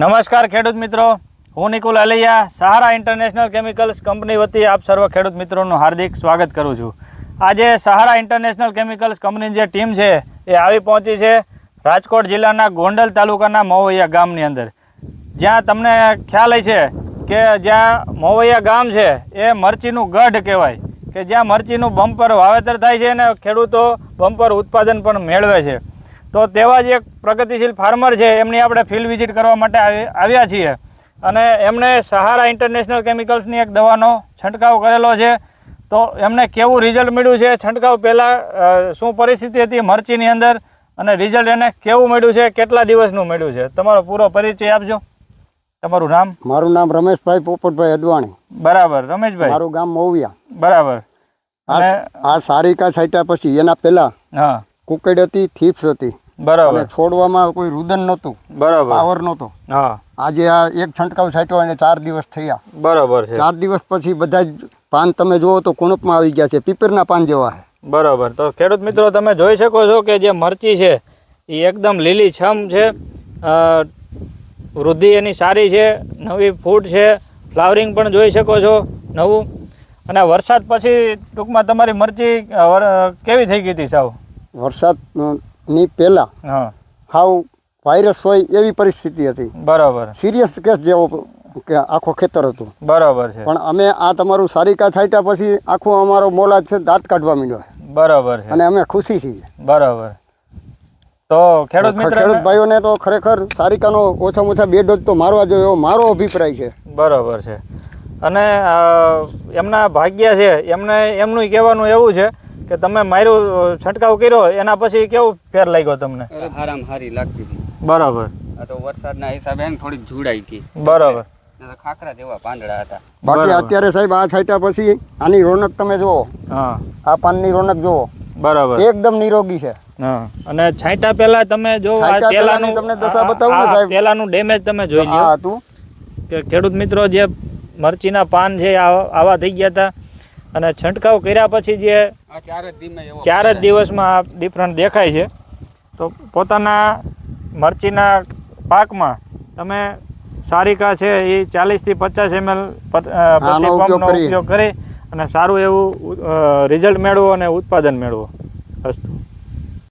નમસ્કાર ખેડૂત મિત્રો. હું Nikul Alaiya Sahara International Chemicals company વતી આપ સર્વ ખેડૂત મિત્રોનું હાર્દિક સ્વાગત કરું છું. આજે સહારા ઇન્ટરનેશનલ કેમિકલ્સ કંપનીની જે ટીમ છે, એ આવી પહોંચી છે રાજકોટ જિલ્લાના ગોંડલ તાલુકાના મોવૈયા ગામની અંદર. જ્યાં તમને ખ્યાલ હશે કે જ્યાં મવૈયા ગામ છે, એ મરચીનું ગઢ કહેવાય. કે જ્યાં મરચીનું બમ્પર વાવેતર થાય છે અને ખેડૂતો બમ્પર ઉત્પાદન પણ મેળવે છે. તો તેવા જ એક પ્રગતિશીલ ફાર્મર છે એમની આપણે ફિલ્ડ વિઝિટ કરવા માટે આવી- આવ્યા છીએ. અને એમણે સહારા ઇન્ટરનેશનલ કેમિકલ્સની એક દવાનો છંટકાવ કરેલો છે. તો એમને કેવું રિઝલ્ટ મળ્યું છે? છંટકાવ પહેલાં શું પરિસ્થિતિ હતી મરચીની અંદર? અને રિઝલ્ટ એને કેવું મળ્યું છે? કેટલા દિવસનું મળ્યું છે? તમારો પૂરો પરિચય આપજો. તમારું નામ? મારું નામ રમેશભાઈ પોપટભાઈ અદવાણી બરાબર રમેશભાઈ. મારું ગામ મોવિયા બરાબર. આ સારિકા છાંટ્યા પછી એના પહેલા હા. કુકડ હતી થીપ્સ હતી. બરાબર. અને છોડવામાં કોઈ રુદન નહોતું બરાબર. પાવર નહોતો. હા. આજે આ એક છંટકાવ છાંટ્યો એને ચાર દિવસ થયા. બરાબર છે. ચાર દિવસ પછી બધા જ પાન તમે જુઓ તો કુણપમાં આવી ગયા છે પીપરના પાન જેવા છે. બરાબર. તો ખેડૂત મિત્રો તમે જોઈ શકો છો કે જે મરચી છે એ એકદમ લીલી છમ છે વૃદ્ધિ એની સારી છે નવી ફૂટ છે. ફ્લાવરિંગ પણ જોઈ શકો છો નવું. અને વરસાદ પછી ટૂંકમાં તમારી મરચી કેવી થઈ ગઈ હતી સાવ? વરસાદ પહેલાં હાવ વાયરસ હોય એવી પરિસ્થિતિ હતી. બરાબર. સિરિયસ કેસ જેવો કે આખો ખેતર હતું. બરાબર છે. પણ અમે આ તમારું સારિકા છાંટ્યા પછી આખો અમારો મોલાદ છે દાંત કાઢવા માંડ્યો. બરાબર છે. અને અમે ખુશી છીએ. બરાબર. તો ખેડૂત મિત્ર ખેડૂત ભાઈઓને તો ખરેખર સારિકાનો ઓછામાં ઓછા બે ડોઝ તો મારવા જોઈએ એવો મારો અભિપ્રાય છે. બરાબર છે. અને એમના ભાગ્ય છે એમને એમનું કહેવાનું એવું છે કે તમે માર્યું છંટકાવ કર્યો એના પછી કેવું ફેર લાગ્યો તમને? આરામ હારી લાગતી હતી. બરાબર. આ તો વરસાદના હિસાબે થોડીક જોડાઈ ગઈ. બરાબર. ખાખરા જેવા પાંદડા હતા. બાકી બરાબર. અત્યારે સાહેબ આ છાંટ્યા પછી આની રોનક તમે જુઓ. હા. આ પાનની રોનક જુઓ. બરાબર. એકદમ નિરોગી છે. હા. અને છાંટા પહેલા તમે જો આ પહેલાનું તમને દશા બતાવું ને સાહેબ. પહેલાનું ડેમેજ તમે જોઈ લો આ હતું. કે ખેડૂત મિત્રો જે મરચીના પાન છે આવા થઈ ગયા હતા. અને છંટકાવ કર્યા પછી જે ચાર જ ધીમે એવો ચાર જ દિવસમાં ડિફરન્ટ દેખાય છે. તો પોતાના મરચીના પાકમાં તમે સારિકા છે એ ચાલીસથી પચાસ એમએલ પ્રતિ પંપનો ઉપયોગ કરી અને સારું એવું રિઝલ્ટ મેળવો અને ઉત્પાદન મેળવો. અસ્તુ.